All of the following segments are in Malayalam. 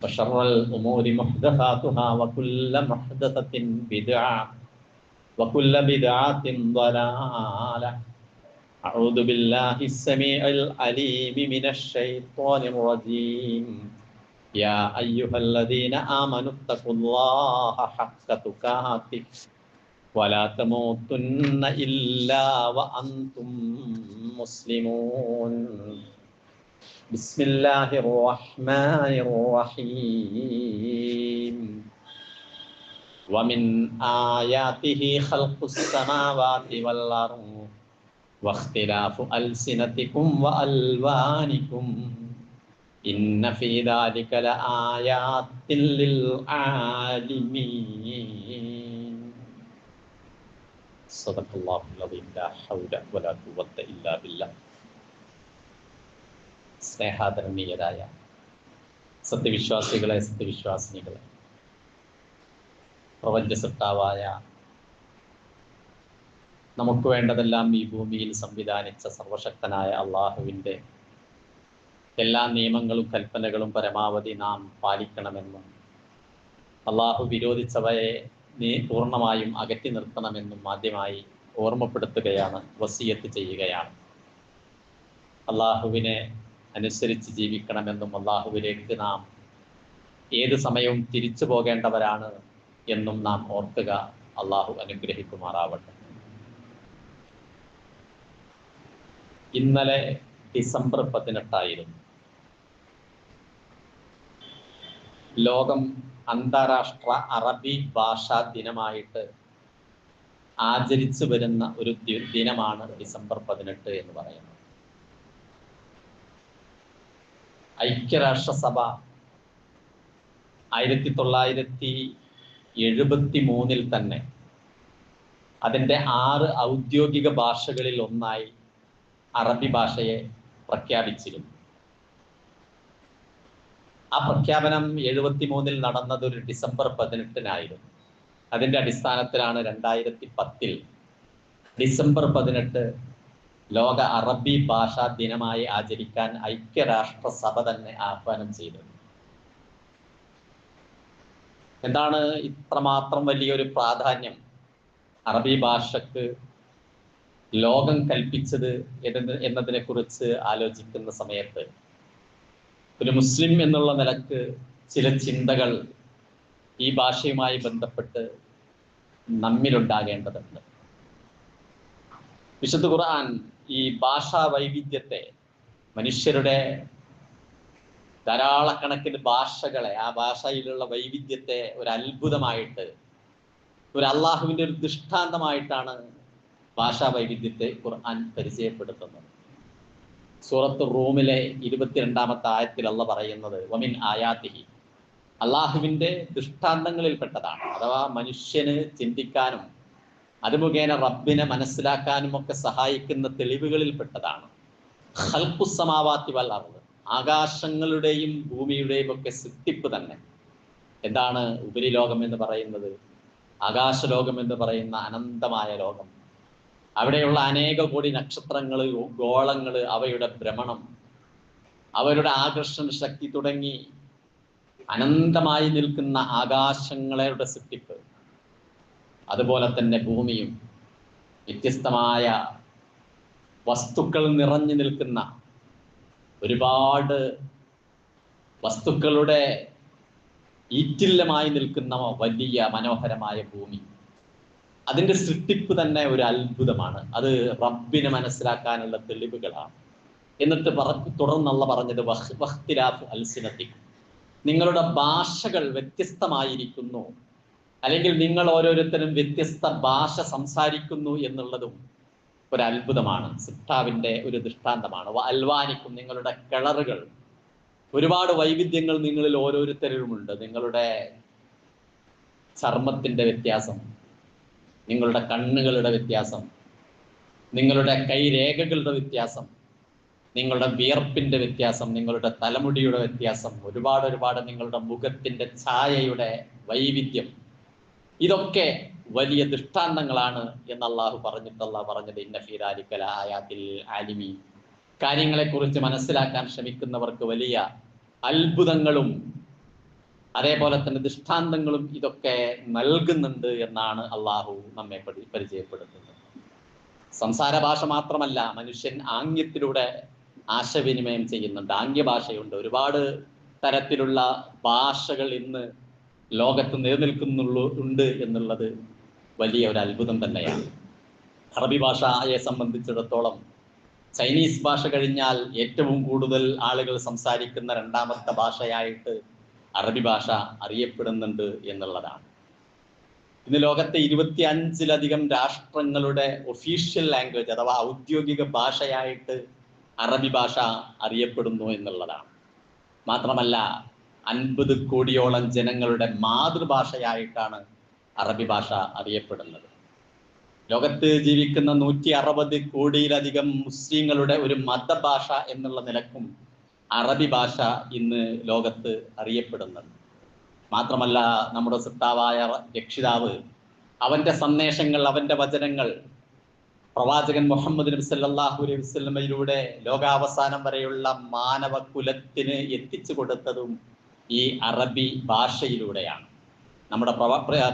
وشر الأمور محدثاتها وكل محدثة بدعة وكل بدعة ضلالة. أعوذ بالله السميع العليم من الشيطان الرجيم. يا أيها الذين آمنوا اتقوا الله حق تقاته ولا تموتن إلا وأنتم مسلمون. بسم الله الرحمن الرحيم. ومن آياته خلق السماوات والأرض واختلاف ألسنتكم وألوانكم. إن في ذلك لآيات للعالمين. صدق الله العظيم. لا حول ولا قوة إلا بالله. സ്നേഹാദരണീയരായ സത്യവിശ്വാസികളെ സത്യവിശ്വാസിനികളെ. പ്രപഞ്ച സൃഷ്ടാവായ നമുക്ക് വേണ്ടതെല്ലാം ഈ ഭൂമിയിൽ സംവിധാനിച്ച സർവശക്തനായ അള്ളാഹുവിന്റെ എല്ലാ നിയമങ്ങളും കൽപ്പനകളും പരമാവധി നാം പാലിക്കണമെന്നും അള്ളാഹു വിരോധിച്ചവയെ നീ പൂർണമായും അകറ്റി നിർത്തണമെന്നും ആദ്യമായി ഓർമ്മപ്പെടുത്തുകയാണ് വസീയത്ത് ചെയ്യുകയാണ്. അള്ളാഹുവിനെ അനുസരിച്ച് ജീവിക്കണമെന്നും അള്ളാഹുവിലേക്ക് നാം ഏത് സമയവും തിരിച്ചു പോകേണ്ടവരാണ് എന്നും നാം ഓർക്കുക. അള്ളാഹു അനുഗ്രഹിക്കുമാറാവട്ടെ. ഇന്നലെ ഡിസംബർ പതിനെട്ടായിരുന്നു. ലോകം അന്താരാഷ്ട്ര അറബി ഭാഷാ ദിനമായിട്ട് ആചരിച്ചു വരുന്ന ഒരു ദിനമാണ് ഡിസംബർ പതിനെട്ട് എന്ന് പറയുന്നത്. ഐക്യരാഷ്ട്രസഭ ആയിരത്തി തൊള്ളായിരത്തി എഴുപത്തി മൂന്നിൽ തന്നെ അതിന്റെ ആറ് ഔദ്യോഗിക ഭാഷകളിൽ ഒന്നായി അറബി ഭാഷയെ പ്രഖ്യാപിച്ചിരുന്നു. ആ പ്രഖ്യാപനം എഴുപത്തി മൂന്നിൽ നടന്നത് ഒരു ഡിസംബർ പതിനെട്ടിനായിരുന്നു. അതിന്റെ അടിസ്ഥാനത്തിലാണ് രണ്ടായിരത്തി പത്തിൽ ഡിസംബർ പതിനെട്ട് ലോക അറബി ഭാഷാ ദിനമായി ആചരിക്കാൻ ഐക്യരാഷ്ട്രസഭ തന്നെ ആഹ്വാനം ചെയ്തത് എന്താണ് ഇത്രമാത്രം വലിയൊരു പ്രാധാന്യം? അറബി ഭാഷക്ക് ലോകം കൽപ്പിച്ചത് എന്നതിനെ കുറിച്ച് ആലോചിക്കുന്ന സമയത്ത് ഒരു മുസ്ലിം എന്നുള്ള നിലയ്ക്ക് ചില ചിന്തകൾ ഈ ഭാഷയുമായി ബന്ധപ്പെട്ട് നമ്മിലുണ്ടാകേണ്ടതുണ്ട്. വിശുദ്ധ ഖുർആൻ ഈ ഭാഷാ വൈവിധ്യത്തെ മനുഷ്യരുടെ ധാരാളക്കണക്കിന് ഭാഷകളെ ആ ഭാഷയിലുള്ള വൈവിധ്യത്തെ ഒരു അത്ഭുതമായിട്ട് ഒരു അള്ളാഹുവിന്റെ ഒരു ദൃഷ്ടാന്തമായിട്ടാണ് ഭാഷാ വൈവിധ്യത്തെ ഖുർആൻ പരിചയപ്പെടുത്തുന്നത്. സൂറത്ത് റൂമിലെ ഇരുപത്തിരണ്ടാമത്തെ ആയത്തിൽ അള്ള പറയുന്നത് വമിൻ ആയാത്തിഹി. അള്ളാഹുവിന്റെ ദൃഷ്ടാന്തങ്ങളിൽപ്പെട്ടതാണ്. അഥവാ മനുഷ്യന് ചിന്തിക്കാനും അത് മുഖേന റബ്ബിനെ മനസ്സിലാക്കാനും ഒക്കെ സഹായിക്കുന്ന തെളിവുകളിൽ പെട്ടതാണ്. ഹൽപ്പുസമാവാത്തി വല്ലാറുള്ളത് ആകാശങ്ങളുടെയും ഭൂമിയുടെയും ഒക്കെ സിദ്ധിപ്പ് തന്നെ. എന്താണ് ഉപരിലോകം എന്ന് പറയുന്നത്? ആകാശലോകം എന്ന് പറയുന്ന അനന്തമായ ലോകം. അവിടെയുള്ള അനേക കോടി നക്ഷത്രങ്ങൾ ഗോളങ്ങൾ അവയുടെ ഭ്രമണം അവരുടെ ആകർഷണ ശക്തി തുടങ്ങി അനന്തമായി നിൽക്കുന്ന ആകാശങ്ങളുടെ സൃഷ്ടിപ്പ്. അതുപോലെ തന്നെ ഭൂമിയും വ്യത്യസ്തമായ വസ്തുക്കൾ നിറഞ്ഞു നിൽക്കുന്ന ഒരുപാട് വസ്തുക്കളുടെ ഈറ്റില്ലമായി നിൽക്കുന്ന വലിയ മനോഹരമായ ഭൂമി. അതിന്റെ സൃഷ്ടിപ്പ് തന്നെ ഒരു അത്ഭുതമാണ്. അത് റബ്ബിനെ മനസ്സിലാക്കാനുള്ള തെളിവുകളാണ്. എന്നിട്ട് പറ തുടർന്നുള്ള പറഞ്ഞത് വഹ് വഹ്തിലാഫ് അൽസിനത്തി നിങ്ങളുടെ ഭാഷകൾ വ്യത്യസ്തമായിരിക്കുന്നു. അല്ലെങ്കിൽ നിങ്ങൾ ഓരോരുത്തരും വ്യത്യസ്ത ഭാഷ സംസാരിക്കുന്നു എന്നുള്ളതും ഒരു അത്ഭുതമാണ്. സിട്ടാവിന്റെ ഒരു ദൃഷ്ടാന്തമാണ്. അൽവാനിക്കും നിങ്ങളുടെ കിളറുകൾ. ഒരുപാട് വൈവിധ്യങ്ങൾ നിങ്ങളിൽ ഓരോരുത്തരിലുമുണ്ട്. നിങ്ങളുടെ ചർമ്മത്തിന്റെ വ്യത്യാസം നിങ്ങളുടെ കണ്ണുകളുടെ വ്യത്യാസം നിങ്ങളുടെ കൈരേഖകളുടെ വ്യത്യാസം നിങ്ങളുടെ വിയർപ്പിന്റെ വ്യത്യാസം നിങ്ങളുടെ തലമുടിയുടെ വ്യത്യാസം ഒരുപാട് ഒരുപാട് നിങ്ങളുടെ മുഖത്തിന്റെ ഛായയുടെ വൈവിധ്യം. ഇതൊക്കെ വലിയ ദൃഷ്ടാന്തങ്ങളാണ് എന്ന് അള്ളാഹു പറഞ്ഞിട്ട് അള്ളാഹ് പറഞ്ഞത് ഇന്ന ഫീരാലിക്കല ആയാത്തിൽ ആലിമി കാര്യങ്ങളെക്കുറിച്ച് മനസ്സിലാക്കാൻ ശ്രമിക്കുന്നവർക്ക് വലിയ അത്ഭുതങ്ങളും അതേപോലെ തന്നെ ദൃഷ്ടാന്തങ്ങളും ഇതൊക്കെ നൽകുന്നുണ്ട് എന്നാണ് അള്ളാഹു നമ്മെ പരി പരിചയപ്പെടുത്തുന്നത്. സംസാര ഭാഷ മാത്രമല്ല മനുഷ്യൻ ആംഗ്യത്തിലൂടെ ആശയവിനിമയം ചെയ്യുന്നുണ്ട്. ആംഗ്യ ഭാഷയുണ്ട് ഒരുപാട് തരത്തിലുള്ള ഭാഷകൾ ഇന്ന് ലോകത്ത് നിലനിൽക്കുന്നുള്ളൂ ഉണ്ട് എന്നുള്ളത് വലിയ ഒരു അത്ഭുതം തന്നെയാണ്. അറബി ഭാഷയെ സംബന്ധിച്ചിടത്തോളം ചൈനീസ് ഭാഷ കഴിഞ്ഞാൽ ഏറ്റവും കൂടുതൽ ആളുകൾ സംസാരിക്കുന്ന രണ്ടാമത്തെ ഭാഷയായിട്ട് അറബി ഭാഷ അറിയപ്പെടുന്നുണ്ട് എന്നുള്ളതാണ്. ഇന്ന് ലോകത്തെ ഇരുപത്തി അഞ്ചിലധികം രാഷ്ട്രങ്ങളുടെ ഒഫീഷ്യൽ ലാംഗ്വേജ് അഥവാ ഔദ്യോഗിക ഭാഷയായിട്ട് അറബി ഭാഷ അറിയപ്പെടുന്നു എന്നുള്ളതാണ്. മാത്രമല്ല അൻപത് കോടിയോളം ജനങ്ങളുടെ മാതൃഭാഷയായിട്ടാണ് അറബി ഭാഷ അറിയപ്പെടുന്നത്. ലോകത്ത് ജീവിക്കുന്ന നൂറ്റി അറുപത് കോടിയിലധികം മുസ്ലിങ്ങളുടെ ഒരു മതഭാഷ എന്നുള്ള നിലക്കും അറബി ഭാഷ ഇന്ന് ലോകത്ത് അറിയപ്പെടുന്നുണ്ട്. മാത്രമല്ല നമ്മുടെ സിത്താവായ രക്ഷിതാവ് അവന്റെ സന്ദേശങ്ങൾ അവന്റെ വചനങ്ങൾ പ്രവാചകൻ മുഹമ്മദ് നബി സല്ലല്ലാഹു അലൈഹി വസ്ലമയിലൂടെ ലോകാവസാനം വരെയുള്ള മാനവ കുലത്തിന് എത്തിച്ചു കൊടുത്തതും ഈ അറബി ഭാഷയിലൂടെയാണ്. നമ്മുടെ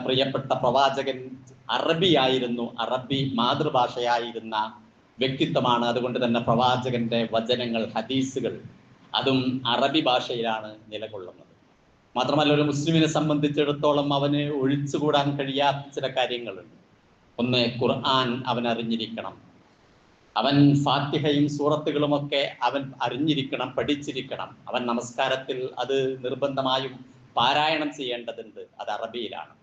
പ്രിയപ്പെട്ട പ്രവാചകൻ അറബിയായിരുന്നു അറബി മാതൃഭാഷയായിരുന്ന വ്യക്തിത്വമാണ്. അതുകൊണ്ട് തന്നെ പ്രവാചകന്റെ വചനങ്ങൾ ഹദീസുകൾ അതും അറബി ഭാഷയിലാണ് നിലകൊള്ളുന്നത്. മാത്രമല്ല ഒരു മുസ്ലിമിനെ സംബന്ധിച്ചിടത്തോളം അവന് ഒഴിച്ചുകൂടാൻ കഴിയാത്ത ചില കാര്യങ്ങളുണ്ട്. ഒന്ന് ഖുർആൻ അവൻ അറിഞ്ഞിരിക്കണം അവൻ ഫാത്തിഹയും സൂറത്തുകളും ഒക്കെ അവൻ അറിഞ്ഞിരിക്കണം പഠിച്ചിരിക്കണം. അവൻ നമസ്കാരത്തിൽ അത് നിർബന്ധമായും പാരായണം ചെയ്യേണ്ടതുണ്ട്. അത് അറബിയിലാണ്.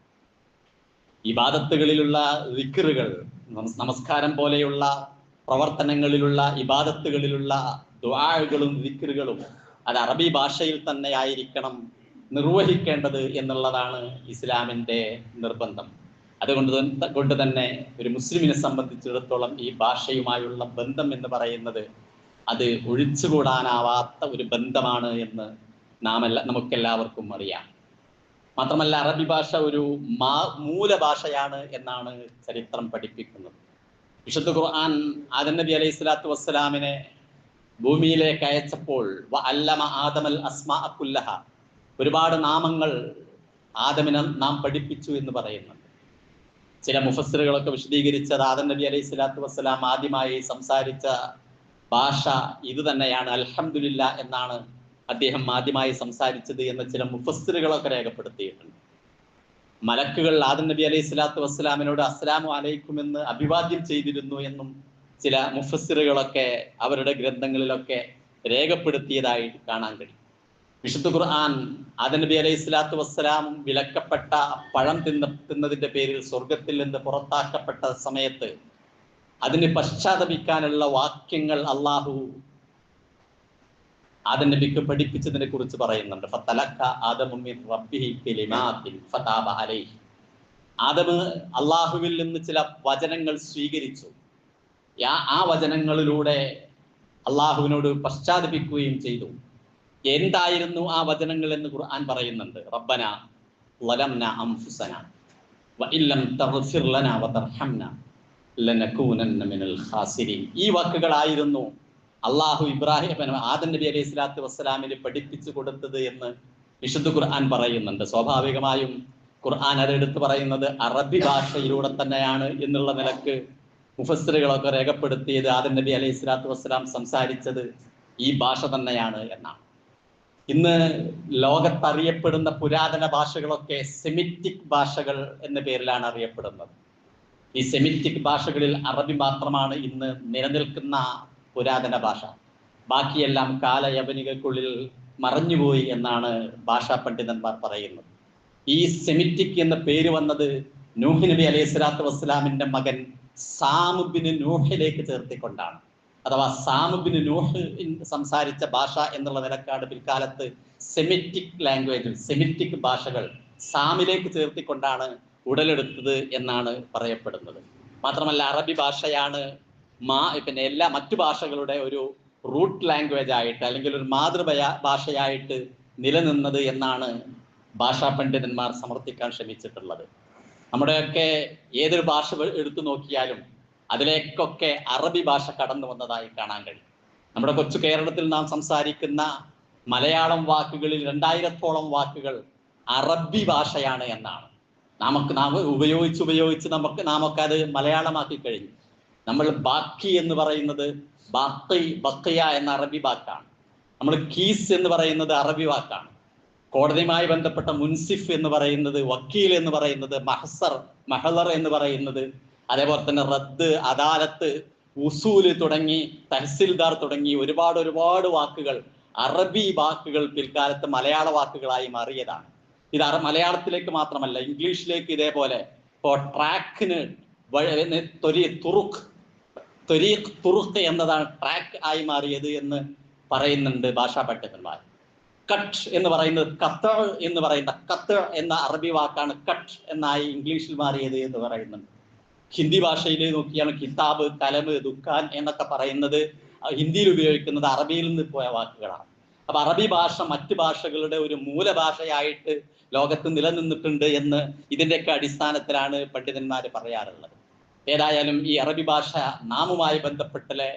ഇബാദത്തുകളിലുള്ള വിക്കറുകൾ നമസ്കാരം പോലെയുള്ള പ്രവർത്തനങ്ങളിലുള്ള ഇബാദത്തുകളിലുള്ള ദ്വാഴുകളും വിക്കറുകളും അത് അറബി ഭാഷയിൽ തന്നെ ആയിരിക്കണം നിർവഹിക്കേണ്ടത് എന്നുള്ളതാണ് ഇസ്ലാമിന്റെ നിർബന്ധം. അതുകൊണ്ട് കൊണ്ട് തന്നെ ഒരു മുസ്ലിമിനെ സംബന്ധിച്ചിടത്തോളം ഈ ഭാഷയുമായുള്ള ബന്ധം എന്ന് പറയുന്നത് അത് ഒഴിച്ചുകൂടാനാവാത്ത ഒരു ബന്ധമാണ് എന്ന് നാം എല്ലാ നമുക്കെല്ലാവർക്കും അറിയാം. മാത്രമല്ല അറബി ഭാഷ ഒരു മാ മൂലഭാഷയാണ് എന്നാണ് ചരിത്രം പഠിപ്പിക്കുന്നത്. വിശുദ്ധ ഖുർആൻ ആദം നബി അലൈഹി സ്വലാത്തു വസ്സലാമിനെ ഭൂമിയിലേക്ക് അയച്ചപ്പോൾ അല്ലമ ആദമൽ അസ്മാ അക്കുല്ലഹ ഒരുപാട് നാമങ്ങൾ ആദമിനെ നാം പഠിപ്പിച്ചു എന്ന് പറയുന്നുണ്ട് ചില മുഫസ്സിറുകളൊക്കെ വിശദീകരിച്ചത് ആദം നബി അലൈഹി സ്വലാത്തു വസ്സലാം ആദ്യമായി സംസാരിച്ച ഭാഷ ഇത് തന്നെയാണ്. അൽഹമില്ല എന്നാണ് അദ്ദേഹം ആദ്യമായി സംസാരിച്ചത് എന്ന് ചില മുഫസ്സിറുകളൊക്കെ രേഖപ്പെടുത്തിയിട്ടുണ്ട്. മലക്കുകൾ ആദം നബി അലൈഹി സ്വലാത്തു വസ്സലാമിനോട് അസ്സലാമു അലൈക്കും എന്ന് അഭിവാദ്യം ചെയ്തിരുന്നു എന്നും ചില മുഫസ്സിറുകളൊക്കെ അവരുടെ ഗ്രന്ഥങ്ങളിലൊക്കെ രേഖപ്പെടുത്തിയതായി കാണാൻ കഴിയും. വിശുദ്ധ ഖുർആൻ ആദ നബി അലൈഹി സ്വലാത്തു വസ്സലാം വിലക്കപ്പെട്ട പഴം തിന്ന തിന്നതിന്റെ പേരിൽ സ്വർഗത്തിൽ നിന്ന് പുറത്താക്കപ്പെട്ട സമയത്ത് അതിന് പശ്ചാത്തപിക്കാനുള്ള വാക്യങ്ങൾ അള്ളാഹു ആദം നബിക്ക് പഠിപ്പിച്ചതിനെ കുറിച്ച് പറയുന്നുണ്ട്. ആദമ് അള്ളാഹുവിൽ നിന്ന് ചില വചനങ്ങൾ സ്വീകരിച്ചു. ആ വചനങ്ങളിലൂടെ അള്ളാഹുവിനോട് പശ്ചാത്തപിക്കുകയും ചെയ്തു. എന്തായിരുന്നു ആ വചനങ്ങൾ എന്ന് ഖുർആൻ പറയുന്നുണ്ട്? റബ്ബന ലലംന അംഫുസന വഇല്ലം തഗ്ഫിർ ലനാ വതർഹംന ലനകൂനന്ന മിനൽ ഖാസിരീൻ. ഈ വാക്കുകളായിരുന്നു അള്ളാഹു ഇബ്രാഹിം ആദം നബി അലൈഹി സ്വലാത്തു വസ്സലാമിന് പഠിപ്പിച്ചു കൊടുത്തത് എന്ന് വിശുദ്ധ ഖുർആൻ പറയുന്നുണ്ട്. സ്വാഭാവികമായും ഖുർആൻ അത് എടുത്തു പറയുന്നത് അറബി ഭാഷയിലൂടെ തന്നെയാണ് എന്നുള്ള നിലയ്ക്ക് മുഫസ്സിറുകളൊക്കെ രേഖപ്പെടുത്തിയത് ആദം നബി അലൈഹി സ്വലാത്തു വസ്സലാം സംസാരിച്ചത് ഈ ഭാഷ തന്നെയാണ് എന്നാണ്. ഇന്ന് ലോകത്തറിയപ്പെടുന്ന പുരാതന ഭാഷകളൊക്കെ സെമിറ്റിക് ഭാഷകൾ എന്ന പേരിലാണ് അറിയപ്പെടുന്നത്. ഈ സെമിറ്റിക് ഭാഷകളിൽ അറബി മാത്രമാണ് ഇന്ന് നിലനിൽക്കുന്ന പുരാതന ഭാഷ. ബാക്കിയെല്ലാം കാലയവനികൾക്കുള്ളിൽ മറഞ്ഞുപോയി എന്നാണ് ഭാഷാ പണ്ഡിതന്മാർ പറയുന്നത്. ഈ സെമിറ്റിക് എന്ന പേര് വന്നത് നൂഹ് നബി അലൈഹി സ്വലാത്തു വസ്സലാമിന്റെ മകൻ സാമുബിന് നൂഹിലേക്ക് ചേർത്തിക്കൊണ്ടാണ്. അഥവാ സാമുബിന് നൂഹ് സംസാരിച്ച ഭാഷ എന്നുള്ള നിലക്കാട് പിൽക്കാലത്ത് സെമിറ്റിക് ലാംഗ്വേജ് സെമിറ്റിക് ഭാഷകൾ സാമിലേക്ക് ചേർത്തിക്കൊണ്ടാണ് ഉടലെടുത്തത് എന്നാണ് പറയപ്പെടുന്നത്. മാത്രമല്ല അറബി ഭാഷയാണ് മാ പിന്നെ എല്ലാ മറ്റു ഭാഷകളുടെ ഒരു റൂട്ട് ലാംഗ്വേജ് ആയിട്ട് അല്ലെങ്കിൽ ഒരു മാതൃഭയ ഭാഷയായിട്ട് നിലനിന്നത് എന്നാണ് ഭാഷാ പണ്ഡിതന്മാർ സമർത്ഥിക്കാൻ ശ്രമിച്ചിട്ടുള്ളത്. നമ്മുടെയൊക്കെ ഏതൊരു ഭാഷ എടുത്തു നോക്കിയാലും അതിലേക്കൊക്കെ അറബി ഭാഷ കടന്നു വന്നതായി കാണാൻ കഴിയും. നമ്മുടെ കൊച്ചു കേരളത്തിൽ നാം സംസാരിക്കുന്ന മലയാളം വാക്കുകളിൽ രണ്ടായിരത്തോളം വാക്കുകൾ അറബി ഭാഷയാണ് എന്നാണ്. നമുക്ക് നാം ഉപയോഗിച്ച് ഉപയോഗിച്ച് നമുക്ക് നാമൊക്കെ അത് മലയാളമാക്കി കഴിഞ്ഞു. നമ്മൾ ബാക്കി എന്ന് പറയുന്നത് ബാക്കി ബക്കയ എന്ന അറബി വാക്കാണ്. നമ്മൾ കീസ് എന്ന് പറയുന്നത് അറബി വാക്കാണ്. കോടതിയുമായി ബന്ധപ്പെട്ട മുൻസിഫ് എന്ന് പറയുന്നത് വക്കീൽ എന്ന് പറയുന്നത് മഹസർ മഹലർ എന്ന് പറയുന്നത് അതേപോലെ തന്നെ റദ്ദ് അദാലത്ത് ഉസൂൽ തുടങ്ങി തഹസിൽദാർ തുടങ്ങി ഒരുപാട് ഒരുപാട് വാക്കുകൾ അറബി വാക്കുകൾ പിൽക്കാലത്ത് മലയാള വാക്കുകളായി മാറിയതാണ്. ഇത് മലയാളത്തിലേക്ക് മാത്രമല്ല ഇംഗ്ലീഷിലേക്ക് ഇതേപോലെ ഇപ്പോൾ ട്രാക്കിന് തുറുക്ക് എന്നതാണ് ട്രാക്ക് ആയി മാറിയത് എന്ന് പറയുന്നുണ്ട് ഭാഷാ പണ്ഡിതന്മാർ. കട്ട് എന്ന് പറയുന്നത് കത്ത് എന്ന് പറയുന്ന കത്ത് എന്ന അറബി വാക്കാണ് കട്ട് എന്നായി ഇംഗ്ലീഷിൽ മാറിയത് എന്ന് പറയുന്നുണ്ട്. ഹിന്ദി ഭാഷയിൽ നോക്കിയാണ് കിതാബ് കലമ് ദുഃഖാൻ എന്നൊക്കെ പറയുന്നത് ഹിന്ദിയിൽ ഉപയോഗിക്കുന്നത് അറബിയിൽ നിന്ന് പോയ വാക്കുകളാണ്. അപ്പൊ അറബി ഭാഷ മറ്റു ഭാഷകളുടെ ഒരു മൂലഭാഷയായിട്ട് ലോകത്ത് നിലനിന്നിട്ടുണ്ട് എന്ന് ഇതിന്റെയൊക്കെ അടിസ്ഥാനത്തിലാണ് പണ്ഡിതന്മാർ പറയാറുള്ളത്. ഏതായാലും ഈ അറബി ഭാഷ നാമുമായി ബന്ധപ്പെട്ടിലെ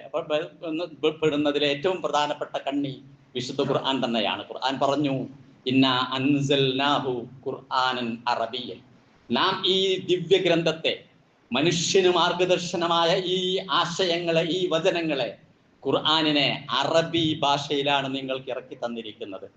പെടുന്നതിലെ ഏറ്റവും പ്രധാനപ്പെട്ട കണ്ണി വിശുദ്ധ ഖുർആൻ തന്നെയാണ്. ഖുർആൻ പറഞ്ഞു ഇന്ന അൻസൽനാഹു ഖുർആനൻ അറബിയൻ. നാം ഈ ദിവ്യ ഗ്രന്ഥത്തെ മനുഷ്യന് മാർഗദർശനമായ ഈ ആശയങ്ങളെ ഈ വചനങ്ങളെ ഖുർആാനിനെ അറബി ഭാഷയിലാണ് നിങ്ങൾക്ക് ഇറക്കി തന്നിരിക്കുന്നത്.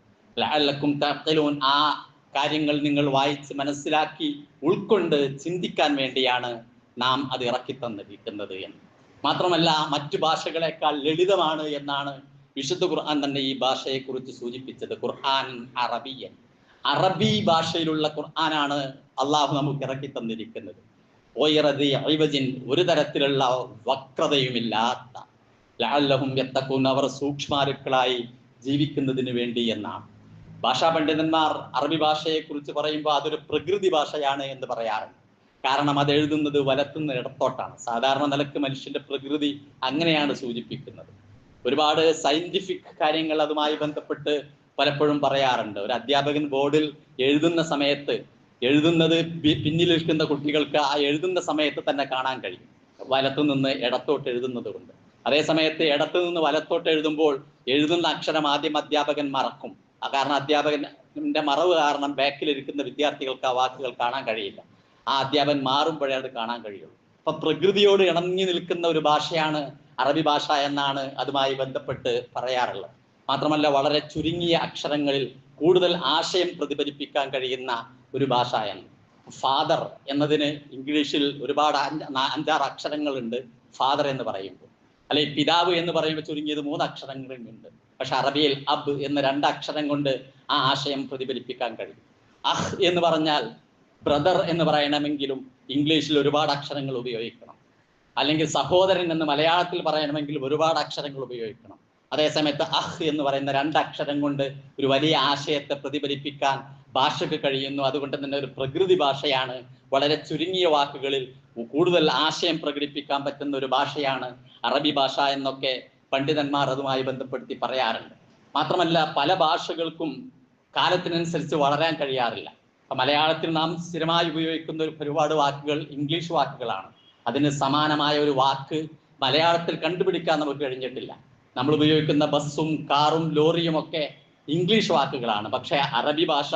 ആ കാര്യങ്ങൾ നിങ്ങൾ വായിച്ച് മനസ്സിലാക്കി ഉൾക്കൊണ്ട് ചിന്തിക്കാൻ വേണ്ടിയാണ് നാം അത് ഇറക്കി തന്നിരിക്കുന്നത് എന്ന്. മാത്രമല്ല മറ്റു ഭാഷകളെക്കാൾ ലളിതമാണ് എന്നാണ് വിശുദ്ധ ഖുർആൻ തന്നെ ഈ ഭാഷയെക്കുറിച്ച് സൂചിപ്പിച്ചത്. ഖുർആൻ അറബിയൻ. അറബി ഭാഷയിലുള്ള ഖുർആനാണ് അള്ളാഹു നമുക്ക് ഇറക്കി തന്നിരിക്കുന്നത്. ഒരു തരത്തിലുള്ള വക്രതയുമില്ലാത്ത ലാലഹും എത്തക്കുന്ന അവർ സൂക്ഷ്മാരുക്കളായി ജീവിക്കുന്നതിന് വേണ്ടി എന്നാണ്. ഭാഷാ പണ്ഡിതന്മാർ അറബി ഭാഷയെ കുറിച്ച് പറയുമ്പോൾ അതൊരു പ്രകൃതി ഭാഷയാണ് എന്ന് പറയാറുണ്ട്. കാരണം അത് എഴുതുന്നത് വലത്തുനിന്ന് ഇടത്തോട്ടാണ്. സാധാരണ നിലയ്ക്ക് മനുഷ്യന്റെ പ്രകൃതി അങ്ങനെയാണ് സൂചിപ്പിക്കുന്നത്. ഒരുപാട് സയന്റിഫിക് കാര്യങ്ങൾ അതുമായി ബന്ധപ്പെട്ട് പലപ്പോഴും പറയാറുണ്ട്. ഒരു അധ്യാപകൻ ബോർഡിൽ എഴുതുന്ന സമയത്ത് എഴുതുന്നത് പിന്നിലിരിക്കുന്ന കുട്ടികൾക്ക് ആ എഴുതുന്ന സമയത്ത് തന്നെ കാണാൻ കഴിയും. വലത്തു നിന്ന് ഇടത്തോട്ട് എഴുതുന്നത് കൊണ്ട്. അതേ സമയത്ത് ഇടത്തു നിന്ന് വലത്തോട്ട് എഴുതുമ്പോൾ എഴുതുന്ന അക്ഷരം ആദ്യം അധ്യാപകൻ മറക്കും. ആ കാരണം അധ്യാപകന്റെ മറവ് കാരണം ബാക്കിലിരിക്കുന്ന വിദ്യാർത്ഥികൾക്ക് ആ വാക്കുകൾ കാണാൻ കഴിയില്ല. ആ അധ്യാപകൻ മാറുമ്പോഴേ അത് കാണാൻ കഴിയുള്ളൂ. അപ്പൊ പ്രകൃതിയോട് ഇണങ്ങി നിൽക്കുന്ന ഒരു ഭാഷയാണ് അറബി ഭാഷ എന്നാണ് അതുമായി ബന്ധപ്പെട്ട് പറയാറുള്ളത്. മാത്രമല്ല വളരെ ചുരുങ്ങിയ അക്ഷരങ്ങളിൽ കൂടുതൽ ആശയം പ്രതിഫലിപ്പിക്കാൻ കഴിയുന്ന ഒരു ഭാഷയാണ്. ഫാദർ എന്നതിന് ഇംഗ്ലീഷിൽ ഒരുപാട് അഞ്ചാറ് അക്ഷരങ്ങളുണ്ട് ഫാദർ എന്ന് പറയുമ്പോൾ. അല്ലെ പിതാവ് എന്ന് പറയുമ്പോൾ ചുരുങ്ങിയത് മൂന്ന് അക്ഷരങ്ങളുണ്ട് പക്ഷെ അറബിയിൽ അബ് എന്ന രണ്ട് അക്ഷരം കൊണ്ട് ആ ആശയം പ്രതിഫലിപ്പിക്കാൻ കഴിയും. അഹ് എന്ന് പറഞ്ഞാൽ ബ്രദർ എന്ന് പറയണമെങ്കിലും ഇംഗ്ലീഷിൽ ഒരുപാട് അക്ഷരങ്ങൾ ഉപയോഗിക്കണം. അല്ലെങ്കിൽ സഹോദരൻ എന്ന് മലയാളത്തിൽ പറയണമെങ്കിലും ഒരുപാട് അക്ഷരങ്ങൾ ഉപയോഗിക്കണം. അതേസമയത്ത് അഹ് എന്ന് പറയുന്ന രണ്ട് അക്ഷരം കൊണ്ട് ഒരു വലിയ ആശയത്തെ പ്രതിഫലിപ്പിക്കാൻ ഭാഷയ്ക്ക് കഴിയുന്നു. അതുകൊണ്ട് തന്നെ ഒരു പ്രകൃതി ഭാഷയാണ് വളരെ ചുരുങ്ങിയ വാക്കുകളിൽ കൂടുതൽ ആശയം പ്രകടിപ്പിക്കാൻ പറ്റുന്ന ഒരു ഭാഷയാണ് അറബി ഭാഷ എന്നൊക്കെ പണ്ഡിതന്മാർ അതുമായി ബന്ധപ്പെടുത്തി പറയാറുണ്ട്. മാത്രമല്ല പല ഭാഷകൾക്കും കാലത്തിനനുസരിച്ച് വളരാൻ കഴിയാറില്ല. മലയാളത്തിൽ നാം സ്ഥിരമായി ഉപയോഗിക്കുന്ന ഒരു ഒരുപാട് വാക്കുകൾ ഇംഗ്ലീഷ് വാക്കുകളാണ്. അതിന് സമാനമായ ഒരു വാക്ക് മലയാളത്തിൽ കണ്ടുപിടിക്കാൻ നമുക്ക് കഴിഞ്ഞിട്ടില്ല. നമ്മൾ ഉപയോഗിക്കുന്ന ബസ്സും കാറും ലോറിയും ഒക്കെ ഇംഗ്ലീഷ് വാക്കുകളാണ്. പക്ഷേ അറബി ഭാഷ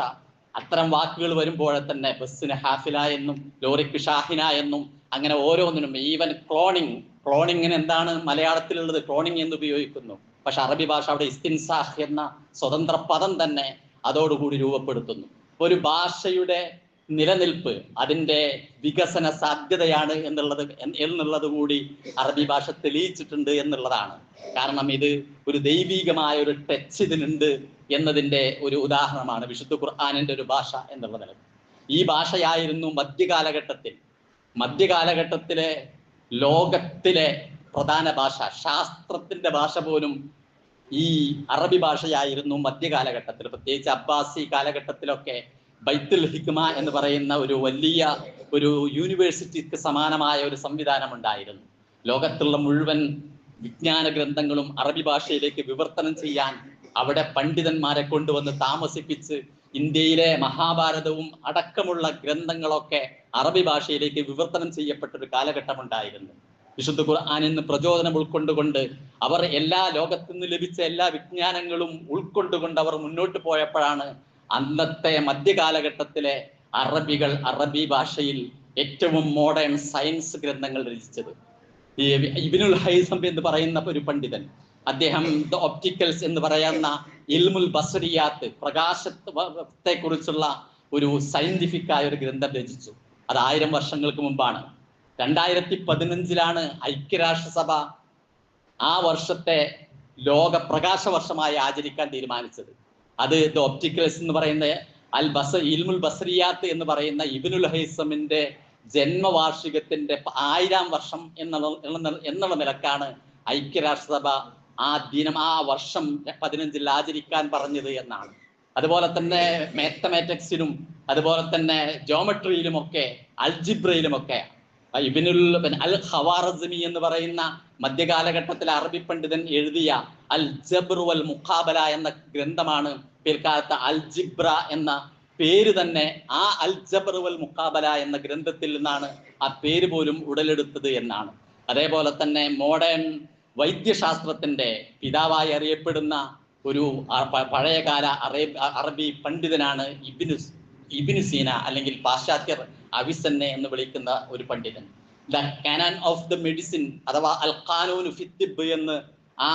അത്തരം വാക്കുകൾ വരുമ്പോഴെ തന്നെ ബസ്സിന് ഹാഫില എന്നും ലോറിക്ക് ഷാഹിന എന്നും അങ്ങനെ ഓരോന്നിനും ഈവൻ ക്ലോണിങ് ക്ലോണിങ്ങിന് എന്താണ് മലയാളത്തിലുള്ളത്? ക്ലോണിങ് എന്ന് ഉപയോഗിക്കുന്നു. പക്ഷെ അറബി ഭാഷ അവിടെ ഇസ്തിൻസാഹ് എന്ന സ്വതന്ത്ര പദം തന്നെ അതോടുകൂടി രൂപപ്പെടുത്തുന്നു. ഒരു ഭാഷയുടെ നിലനിൽപ്പ് അതിന്റെ വികസന സാധ്യതയാണ് എന്നുള്ളത് എന്നുള്ളത് കൂടി അറബി ഭാഷ തെളിയിച്ചിട്ടുണ്ട് എന്നുള്ളതാണ്. കാരണം ഇത് ഒരു ദൈവികമായ ഒരു ടച്ച് ഇതിനുണ്ട്. എന്നതിന്റെ ഒരു ഉദാഹരണമാണ് വിശുദ്ധ ഖുർആാനിന്റെ ഒരു ഭാഷ എന്നുള്ള നില ഈ ഭാഷയായിരുന്നു മധ്യകാലഘട്ടത്തിൽ. മധ്യകാലഘട്ടത്തിലെ ലോകത്തിലെ പ്രധാന ഭാഷ. ശാസ്ത്രത്തിന്റെ ഭാഷ പോലും ഈ അറബി ഭാഷയായിരുന്നു മധ്യകാലഘട്ടത്തിൽ. പ്രത്യേകിച്ച് അബ്ബാസി കാലഘട്ടത്തിലൊക്കെ ബൈത്തുൽ ഹിക്മ എന്ന് പറയുന്ന ഒരു വലിയ ഒരു യൂണിവേഴ്സിറ്റിക്ക് സമാനമായ ഒരു സംവിധാനം ഉണ്ടായിരുന്നു ലോകത്തുള്ള മുഴുവൻ വിജ്ഞാന ഗ്രന്ഥങ്ങളും അറബി ഭാഷയിലേക്ക് വിവർത്തനം ചെയ്യാൻ അവിടെ പണ്ഡിതന്മാരെ കൊണ്ടുവന്ന് താമസിപ്പിച്ച് ഇന്ത്യയിലെ മഹാഭാരതവും അടക്കമുള്ള ഗ്രന്ഥങ്ങളൊക്കെ അറബി ഭാഷയിലേക്ക് വിവർത്തനം ചെയ്യപ്പെട്ട ഒരു കാലഘട്ടം ഉണ്ടായിരുന്നു വിശുദ്ധ ഖുർആാനിൽ നിന്ന് പ്രചോദനം ഉൾക്കൊണ്ടുകൊണ്ട് അവർ എല്ലാ ലോകത്തു നിന്ന് ലഭിച്ച എല്ലാ വിജ്ഞാനങ്ങളും ഉൾക്കൊണ്ടുകൊണ്ട് അവർ മുന്നോട്ട് പോയപ്പോഴാണ് അന്നത്തെ മധ്യകാലഘട്ടത്തിലെ അറബികൾ അറബി ഭാഷയിൽ ഏറ്റവും മോഡേൺ സയൻസ് ഗ്രന്ഥങ്ങൾ രചിച്ചത്. ഇബിനുൽ ഹൈസം എന്ന് പറയുന്ന ഒരു പണ്ഡിതൻ അദ്ദേഹം ദ ഒപ്റ്റിക്കൽസ് എന്ന് പറയുന്ന ഇൽമുൽ ബസറിയാത്ത് പ്രകാശത്തെ കുറിച്ചുള്ള ഒരു സയന്റിഫിക് ആയ ഒരു ഗ്രന്ഥം രചിച്ചു. അത് ആയിരം വർഷങ്ങൾക്ക് മുമ്പാണ്. രണ്ടായിരത്തി പതിനഞ്ചിലാണ് ഐക്യരാഷ്ട്രസഭ ആ വർഷത്തെ ലോക പ്രകാശ വർഷമായി ആചരിക്കാൻ തീരുമാനിച്ചത്. അത് ദ ഒപ്റ്റിക്കൽസ് എന്ന് പറയുന്ന അൽ ബസ ഇൽമുൽ ബസറിയാത്ത് എന്ന് പറയുന്ന ഇബിനുൽ ഹൈസമിന്റെ ജന്മവാർഷികത്തിന്റെ ആയിരം വർഷം എന്നുള്ള എന്നുള്ള നിലക്കാണ് ഐക്യരാഷ്ട്രസഭ ആ ദിനം ആ വർഷം പതിനഞ്ചിൽ ആചരിക്കാൻ പറഞ്ഞത് എന്നാണ്. അതുപോലെ തന്നെ മാത്തമാറ്റിക്സിലും അതുപോലെ തന്നെ ജോമെട്രിയിലും ഒക്കെ അൽജിബ്രയിലും ഒക്കെ ഇബിനുൽ അൽ ഹവാറസ്മി എന്ന് പറയുന്ന മധ്യകാലഘട്ടത്തിലെ അറബി പണ്ഡിതൻ എഴുതിയ അൽ ജബ്ർ വൽ മുഖാബല എന്ന ഗ്രന്ഥമാണ് പിൽക്കാലത്ത് അൽ ജിബ്ര എന്ന പേര് തന്നെ ആ അൽ ജബ്ർ വൽ മുഖാബല എന്ന ഗ്രന്ഥത്തിൽ നിന്നാണ് ആ പേര് പോലും ഉടലെടുത്തത് എന്നാണ്. അതേപോലെ തന്നെ മോഡേൺ വൈദ്യശാസ്ത്രത്തിന്റെ പിതാവായി അറിയപ്പെടുന്ന ഒരു പഴയകാല അറേബ് അറബി പണ്ഡിതനാണ് ഇബിനു ഇബിനു സീന അല്ലെങ്കിൽ പാശ്ചാത്യർ അവിസന്നെ എന്ന് വിളിക്കുന്ന ഒരു പണ്ഡിതൻ. The canon of the medicine അഥവാ അൽ ഖാനൂൻ ഫിത്തിബ് എന്ന് ആ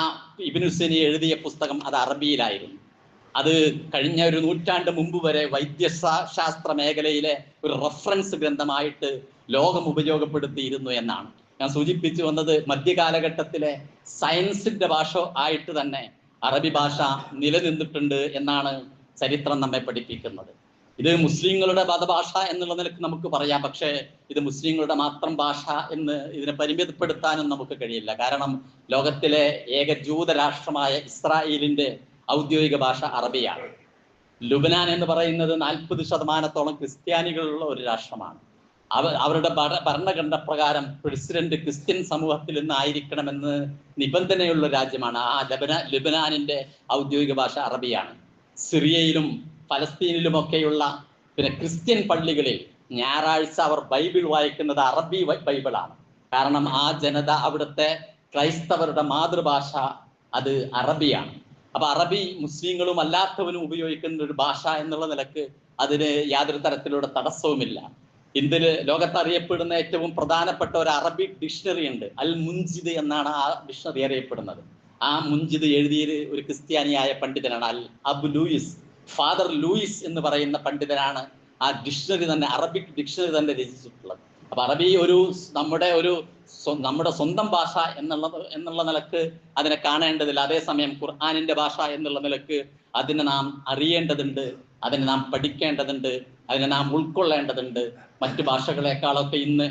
ഇബിനു സീന എഴുതിയ പുസ്തകം അത് അറബിയിലായിരുന്നു. അത് കഴിഞ്ഞ ഒരു നൂറ്റാണ്ട് മുമ്പ് വരെ വൈദ്യശാസ്ത്ര മേഖലയിലെ ഒരു റഫറൻസ് ഗ്രന്ഥമായിട്ട് ലോകം ഉപയോഗപ്പെടുത്തിയിരുന്നു എന്നാണ്. ഞാൻ സൂചിപ്പിച്ചു വന്നത് മധ്യകാലഘട്ടത്തിലെ സയൻസിന്റെ ഭാഷ ആയിട്ട് തന്നെ അറബി ഭാഷ നിലനിന്നിട്ടുണ്ട് എന്നാണ് ചരിത്രം നമ്മെ പഠിപ്പിക്കുന്നത്. ഇത് മുസ്ലിങ്ങളുടെ മതഭാഷ എന്നുള്ള നിലയ്ക്ക് നമുക്ക് പറയാം. പക്ഷേ ഇത് മുസ്ലിങ്ങളുടെ മാത്രം ഭാഷ എന്ന് ഇതിനെ പരിമിതപ്പെടുത്താനും നമുക്ക് കഴിയില്ല. കാരണം ലോകത്തിലെ ഏക ജൂത രാഷ്ട്രമായ ഇസ്രായേലിന്റെ ഔദ്യോഗിക ഭാഷ അറബിയാണ്. ലുബനാൻ എന്ന് പറയുന്നത് നാൽപ്പത് ശതമാനത്തോളം ക്രിസ്ത്യാനികളുള്ള ഒരു രാഷ്ട്രമാണ്. അവ അവരുടെ ഭരണഘടന പ്രകാരം പ്രസിഡന്റ് ക്രിസ്ത്യൻ സമൂഹത്തിൽ നിന്നായിരിക്കണമെന്ന് നിബന്ധനയുള്ള രാജ്യമാണ്. ആ ലബന ലബനാനിന്റെ ഔദ്യോഗിക ഭാഷ അറബിയാണ്. സിറിയയിലും ഫലസ്തീനിലുമൊക്കെയുള്ള പിന്നെ ക്രിസ്ത്യൻ പള്ളികളിൽ ഞായറാഴ്ച അവർ ബൈബിൾ വായിക്കുന്നത് അറബി ബൈബിളാണ്. കാരണം ആ ജനത അവിടുത്തെ ക്രൈസ്തവരുടെ മാതൃഭാഷ അത് അറബിയാണ്. അപ്പൊ അറബി മുസ്ലിങ്ങളും അല്ലാത്തവനും ഉപയോഗിക്കുന്ന ഒരു ഭാഷ എന്നുള്ള നിലയ്ക്ക് അതിന് യാതൊരു തരത്തിലുള്ള തടസ്സവുമില്ല. ഇന്ത്യയിൽ ലോകത്ത് അറിയപ്പെടുന്ന ഏറ്റവും പ്രധാനപ്പെട്ട ഒരു അറബിക് ഡിക്ഷണറി ഉണ്ട്. അൽ മുൻജിദ് എന്നാണ് ആ ഡിക്ഷണറി അറിയപ്പെടുന്നത്. ആ മുൻജിദ് എഴുതിയത് ഒരു ക്രിസ്ത്യാനിയായ പണ്ഡിതനാണ് അൽ അബ് ലൂയിസ്. ഫാദർ ലൂയിസ് എന്ന് പറയുന്ന പണ്ഡിതനാണ് ആ ഡിക്ഷണറി തന്നെ അറബിക് ഡിക്ഷണറി തന്നെ രചിച്ചിട്ടുള്ളത്. അപ്പൊ അറബി ഒരു നമ്മുടെ ഒരു നമ്മുടെ സ്വന്തം ഭാഷ എന്നുള്ള എന്നുള്ള നിലയ്ക്ക് അതിനെ കാണേണ്ടതില്ല. അതേസമയം ഖുർആാനിന്റെ ഭാഷ എന്നുള്ള നിലയ്ക്ക് അതിനെ നാം അറിയേണ്ടതുണ്ട് അതിനെ നാം പഠിക്കേണ്ടതുണ്ട് അതിനെ നാം ഉൾക്കൊള്ളേണ്ടതുണ്ട്. മറ്റു ഭാഷകളെക്കാളൊക്കെ ഇന്ന്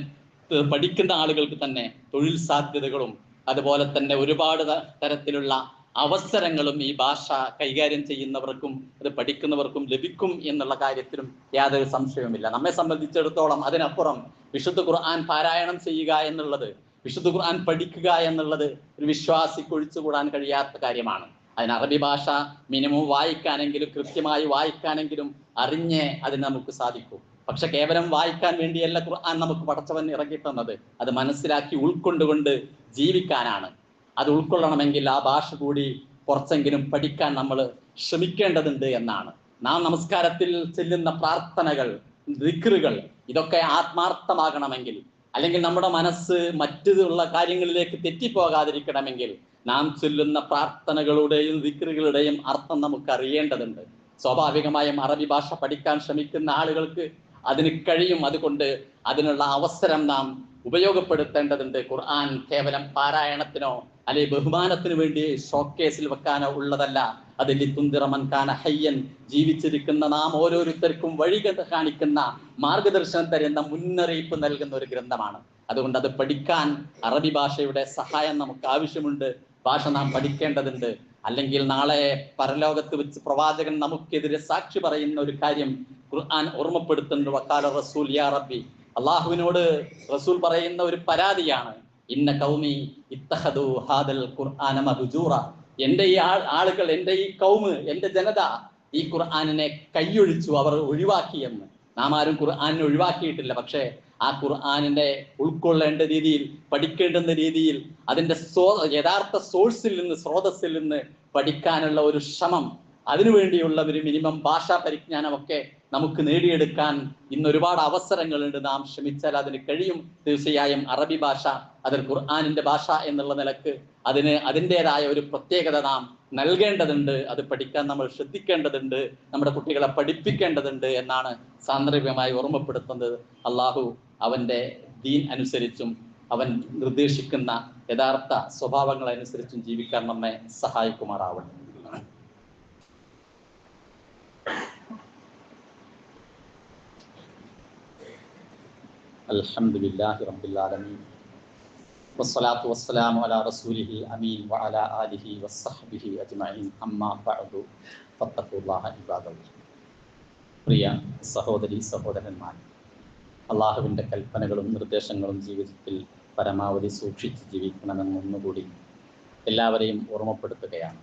പഠിക്കുന്ന ആളുകൾക്ക് തന്നെ തൊഴിൽ സാധ്യതകളും അതുപോലെ തന്നെ ഒരുപാട് തരത്തിലുള്ള അവസരങ്ങളും ഈ ഭാഷ കൈകാര്യം ചെയ്യുന്നവർക്കും അത് പഠിക്കുന്നവർക്കും ലഭിക്കും എന്നുള്ള കാര്യത്തിലും യാതൊരു സംശയവുമില്ല. നമ്മെ സംബന്ധിച്ചിടത്തോളം അതിനപ്പുറം വിശുദ്ധ ഖുർആൻ പാരായണം ചെയ്യുക എന്നുള്ളത് വിശുദ്ധ ഖുർആൻ പഠിക്കുക എന്നുള്ളത് ഒരു വിശ്വാസിക്ക് ഒഴിച്ചുകൂടാൻ കഴിയാത്ത കാര്യമാണ്. അതിന് അറബി ഭാഷ മിനിമം വായിക്കാനെങ്കിലും കൃത്യമായി വായിക്കാനെങ്കിലും അറിഞ്ഞേ അതിന് നമുക്ക് സാധിക്കൂ. പക്ഷെ കേവലം വായിക്കാൻ വേണ്ടിയല്ല ഖുർആൻ നമുക്ക് പടച്ചവൻ ഇറക്കി തന്നത്. അത് മനസ്സിലാക്കി ഉൾക്കൊണ്ടുകൊണ്ട് ജീവിക്കാനാണ്. അത് ഉൾക്കൊള്ളണമെങ്കിൽ ആ ഭാഷ കൂടി കുറച്ചെങ്കിലും പഠിക്കാൻ നമ്മൾ ശ്രമിക്കേണ്ടതുണ്ട് എന്നാണ്. നാം നമസ്കാരത്തിൽ ചെല്ലുന്ന പ്രാർത്ഥനകൾ ദിക്റുകൾ ഇതൊക്കെ ആത്മാർത്ഥമാകണമെങ്കിൽ അല്ലെങ്കിൽ നമ്മുടെ മനസ്സ് മറ്റുള്ള കാര്യങ്ങളിലേക്ക് തെറ്റിപ്പോകാതിരിക്കണമെങ്കിൽ നാം ചൊല്ലുന്ന പ്രാർത്ഥനകളുടെയും ദിക്റുകളുടെയും അർത്ഥം നമുക്ക് അറിയേണ്ടതുണ്ട് സ്വാഭാവികമായും അറബി ഭാഷ പഠിക്കാൻ ശ്രമിക്കുന്ന ആളുകൾക്ക് അതിന് കഴിയും അതുകൊണ്ട് അതിനുള്ള അവസരം നാം ഉപയോഗപ്പെടുത്തേണ്ടതുണ്ട്. ഖുർആൻ കേവലം പാരായണത്തിനോ അല്ലെങ്കിൽ ബഹുമാനത്തിന് വേണ്ടി ഷോക്കേസിൽ വെക്കാനോ ഉള്ളതല്ല. അത് ലിത്തുന്തിറമൻ കാന ഹയ്യൻ ജീവിച്ചിരിക്കുന്ന നാം ഓരോരുത്തർക്കും വഴി കാണിക്കുന്ന മാർഗദർശനം തരുന്ന മുന്നറിയിപ്പ് നൽകുന്ന ഒരു ഗ്രന്ഥമാണ്. അതുകൊണ്ട് അത് പഠിക്കാൻ അറബി ഭാഷയുടെ സഹായം നമുക്ക് ആവശ്യമുണ്ട്. ഭാഷ നാം പഠിക്കേണ്ടതുണ്ട്. അല്ലെങ്കിൽ നാളെ പരലോകത്ത് വെച്ച് പ്രവാചകൻ നമുക്കെതിരെ സാക്ഷി പറയുന്ന ഒരു കാര്യം ഖുർആൻ ഓർമ്മപ്പെടുത്തുന്നുണ്ട് വക്കാല റസൂൽ യാ റബ്ബി. അള്ളാഹുവിനോട് റസൂൽ പറയുന്ന ഒരു പരാതിയാണ്. ഇന്ന കൗമി ഇത്തഹദു ഹാദൽ ഖുർആന മഹുജൂറ. എന്റെ ഈ ആൾ ആളുകൾ എന്റെ ഈ കൗമ് എന്റെ ജനത ഈ ഖുർആാനിനെ കൈയൊഴിച്ചു അവർ ഒഴിവാക്കിയെന്ന് നാം ആരും ഖുർആാനിനെ ഒഴിവാക്കിയിട്ടില്ല. പക്ഷേ ആ ഖുർആാനിനെ ഉൾക്കൊള്ളേണ്ട രീതിയിൽ പഠിക്കേണ്ടുന്ന രീതിയിൽ അതിന്റെ യഥാർത്ഥ സോഴ്സിൽ നിന്ന് സ്രോതസ്സിൽ നിന്ന് പഠിക്കാനുള്ള ഒരു ശ്രമം അതിനുവേണ്ടിയുള്ള ഒരു മിനിമം ഭാഷാ പരിജ്ഞാനമൊക്കെ നമുക്ക് നേടിയെടുക്കാൻ ഇന്ന് ഒരുപാട് അവസരങ്ങളുണ്ട്. നാം ശ്രമിച്ചാൽ അതിന് കഴിയും. തീർച്ചയായും അറബി ഭാഷ അതിൽ ഖുർആാനിന്റെ ഭാഷ എന്നുള്ള നിലയ്ക്ക് അതിന് അതിന്റെതായ ഒരു പ്രത്യേകത നാം നൽകേണ്ടതുണ്ട്. അത് പഠിക്കാൻ നമ്മൾ ശ്രദ്ധിക്കേണ്ടതുണ്ട്. നമ്മുടെ കുട്ടികളെ പഠിപ്പിക്കേണ്ടതുണ്ട് എന്നാണ് സാന്ദർഭികമായി ഓർമ്മപ്പെടുത്തുന്നത്. അള്ളാഹു അവന്റെ ദീൻ അനുസരിച്ചും അവൻ നിർദ്ദേശിക്കുന്ന യഥാർത്ഥ സ്വഭാവങ്ങൾ അനുസരിച്ചും ജീവിക്കാൻ നമ്മെ സഹായിക്കുമാറാവട്ടെ. الحمد لله رب العالمين والصلاة والسلام على رسوله الأمين وعلى آله وصحبه أجمعين أما بعد فاتقوا الله عباد الله പ്രിയ സഹോദരി സഹോദരന്മാർ അള്ളാഹുവിൻ്റെ കൽപ്പനകളും നിർദ്ദേശങ്ങളും ജീവിതത്തിൽ പരമാവധി സൂക്ഷിച്ച് ജീവിക്കണമെന്നൊന്നുകൂടി എല്ലാവരെയും ഓർമ്മപ്പെടുത്തുകയാണ്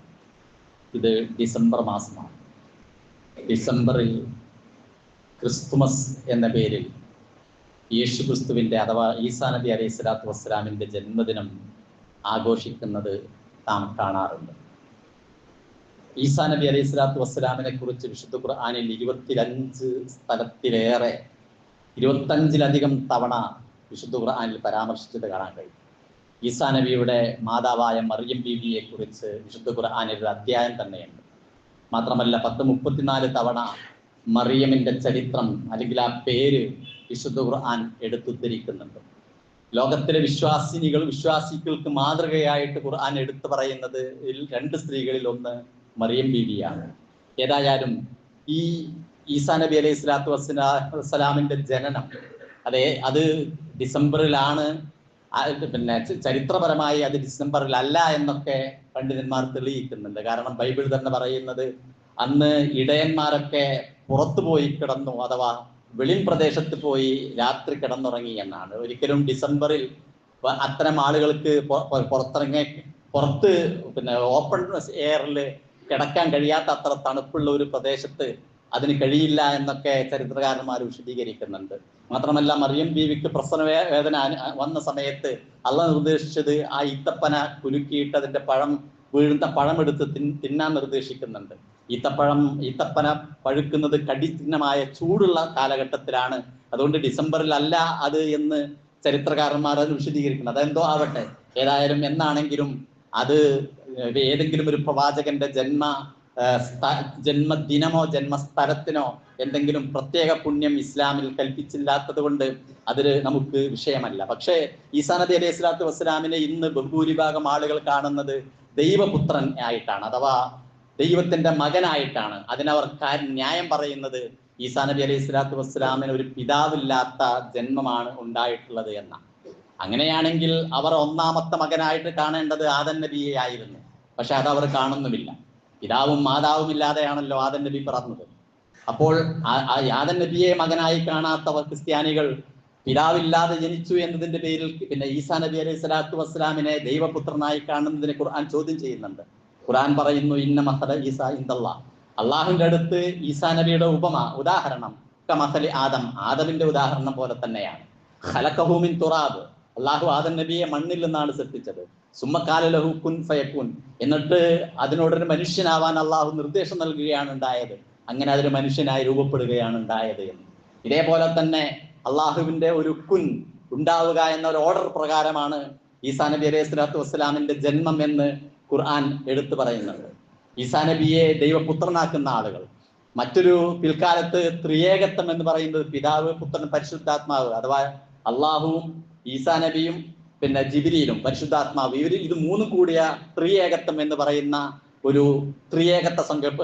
ഇത് ഡിസംബർ മാസമാണ് ഡിസംബറിൽ ക്രിസ്തുമസ് എന്ന പേരിൽ യേശു ക്രിസ്തുവിന്റെ അഥവാ ഈസാ നബി അലൈഹി സ്വലാത്തു വസ്സലാമിന്റെ ജന്മദിനം ആഘോഷിക്കുന്നത് നാം കാണാറുണ്ട്. ഈസാ നബി അലൈഹി സ്വലാത്തു വസ്സലാമിനെ കുറിച്ച് വിശുദ്ധ ഖുർആാനിൽ ഇരുപത്തിരഞ്ച് സ്ഥലത്തിലേറെ ഇരുപത്തഞ്ചിലധികം തവണ വിശുദ്ധ ഖുർആാനിൽ പരാമർശിച്ചത് കാണാൻ കഴിയും. ഈസാ നബിയുടെ മാതാവായ മറിയം ബീവിയെ കുറിച്ച് വിശുദ്ധ ഖുർആാനിൽ ഒരു അധ്യായം തന്നെയുണ്ട്. മാത്രമല്ല പത്ത് മുപ്പത്തിനാല് തവണ മറിയമിന്റെ ചരിത്രം അല്ലെങ്കിൽ ആ പേര് വിശുദ്ധ ഖുർആൻ എടുത്തുദ്ധരിക്കുന്നുണ്ട്. ലോകത്തിലെ വിശ്വാസിനികൾ വിശ്വാസികൾക്ക് മാതൃകയായിട്ട് ഖുർആൻ എടുത്തു പറയുന്നത് രണ്ട് സ്ത്രീകളിൽ ഒന്ന് മറിയം ബീവിയാണ്. ഏതായാലും ഈ ഈസാ നബി അലൈഹി സ്വലാത്തു വസ്സലാ വസ്സലാമിന്റെ ജനനം അതെ അത് ഡിസംബറിലാണ് പിന്നെ ചരിത്രപരമായി അത് ഡിസംബറിൽ അല്ല എന്നൊക്കെ പണ്ഡിതന്മാർ തെളിയിക്കുന്നുണ്ട്. കാരണം ബൈബിൾ തന്നെ പറയുന്നത് അന്ന് ഇടയന്മാരൊക്കെ പുറത്തു പോയി കിടന്നു അഥവാ വെളിം പ്രദേശത്ത് പോയി രാത്രി കിടന്നുറങ്ങി എന്നാണ്. ഒരിക്കലും ഡിസംബറിൽ അത്തരം ആളുകൾക്ക് പുറത്തിറങ്ങി പുറത്ത് പിന്നെ ഓപ്പൺ എയറിൽ കിടക്കാൻ കഴിയാത്ത അത്ര തണുപ്പുള്ള ഒരു പ്രദേശത്ത് അതിന് കഴിയില്ല എന്നൊക്കെ ചരിത്രകാരന്മാർ വിശദീകരിക്കുന്നുണ്ട്. മാത്രമല്ല മറിയം ബീവിക്ക് പ്രസവ വേദന വന്ന സമയത്ത് അള്ള നിർദ്ദേശിച്ചത് ആ ഈത്തപ്പന കുലുക്കിയിട്ട് അതിന്റെ പഴം വീഴുന്ന പഴമെടുത്ത് തിന്നാൻ നിർദ്ദേശിക്കുന്നുണ്ട്. ഈത്തപ്പഴം ഈത്തപ്പന പഴുക്കുന്നത് കഠിനമായ ചൂടുള്ള കാലഘട്ടത്തിലാണ്. അതുകൊണ്ട് ഡിസംബറിലല്ല അത് എന്ന് ചരിത്രകാരന്മാർ അത് വിശദീകരിക്കുന്നത് അതെന്തോ ആവട്ടെ? ഏതായാലും എന്നാണെങ്കിലും അത് ഏതെങ്കിലും ഒരു പ്രവാചകന്റെ ജന്മ ജന്മദിനമോ ജന്മസ്ഥലത്തിനോ എന്തെങ്കിലും പ്രത്യേക പുണ്യം ഇസ്ലാമിൽ കൽപ്പിച്ചില്ലാത്തത് കൊണ്ട് അതിൽ നമുക്ക് വിഷയമല്ല. പക്ഷേ ഈസാ നബി അലൈഹി സ്വലാത്തു വസ്സലാമിനെ ഇന്ന് ബഹുഭൂരിഭാഗം ആളുകൾ കാണുന്നത് ദൈവപുത്രൻ ആയിട്ടാണ് അഥവാ ദൈവത്തിന്റെ മകനായിട്ടാണ്. അതിനവർ ന്യായം പറയുന്നത് ഈസാ നബി അലൈഹി സ്വലാത്തു വസ്സലാമിന് ഒരു പിതാവില്ലാത്ത ജന്മമാണ് ഉണ്ടായിട്ടുള്ളത് എന്ന അങ്ങനെയാണെങ്കിൽ അവർ ഒന്നാമത്തെ മകനായിട്ട് കാണേണ്ടത് ആദൻ നബിയെ ആയിരുന്നു. പക്ഷെ അത് അവർ കാണുന്നുമില്ല. പിതാവും മാതാവും ഇല്ലാതെയാണല്ലോ ആദൻ നബി പറഞ്ഞത് അപ്പോൾ ആദൻ നബിയെ മകനായി കാണാത്ത ക്രിസ്ത്യാനികൾ പിതാവില്ലാതെ ജനിച്ചു എന്നതിന്റെ പേരിൽ പിന്നെ ഈസാ നബി അലൈഹി സ്വലാത്തു വസ്സലാമിനെ ദൈവപുത്രനായി കാണുന്നതിനെ ഖുർആൻ ചോദ്യം ചെയ്യുന്നുണ്ട്. ഖുർആൻ പറയുന്നു ഇന്ന മസല ഈസ ഇന്ദല്ല അള്ളാഹുവിന്റെ അടുത്ത് ഈസാ നബിയുടെ ഉപമ ഉദാഹരണം കമസലി ആദം. ആദമിന്റെ ഉദാഹരണം പോലെ തന്നെയാണ്. ഖലഖഹൂമിൻ തുറാബ്. അള്ളാഹു ആദൻ നബിയെ മണ്ണിൽ നിന്നാണ് സൃഷ്ടിച്ചത്. സുമ്മക്കാലലഹു കുൻ ഫയക്കുൻ എന്നിട്ട് അതിനോടൊരു മനുഷ്യനാവാൻ അള്ളാഹു നിർദ്ദേശം നൽകുകയാണ് ഉണ്ടായത്. അങ്ങനെ അതൊരു മനുഷ്യനായി രൂപപ്പെടുകയാണ് ഉണ്ടായത് എന്ന്. ഇതേപോലെ തന്നെ അള്ളാഹുവിന്റെ ഒരു കുൻ ഉണ്ടാവുക എന്ന ഒരു ഓർഡർ പ്രകാരമാണ് ഈസാ നബി അലൈഹി സ്വലാത്തു വസ്സലാമിന്റെ ജന്മം എന്ന് ഖുർആൻ എടുത്തു പറയുന്നത്. ഈസാ നബിയെ ദൈവപുത്രനാക്കുന്ന ആളുകൾ. മറ്റൊരു പിൽക്കാലത്ത് ത്രിയേകത്വം എന്ന് പറയുന്നത് പിതാവ് പുത്രൻ പരിശുദ്ധാത്മാവ്. അഥവാ അള്ളാഹുവും ഈസാ നബിയും പിന്നെ ജിബിരിയിലും പരിശുദ്ധാത്മാവ് ഇവർ ഇത് മൂന്നും കൂടിയ ത്രിയേകത്വം എന്ന് പറയുന്ന ഒരു ത്രിയേകത്വ സങ്കല്പ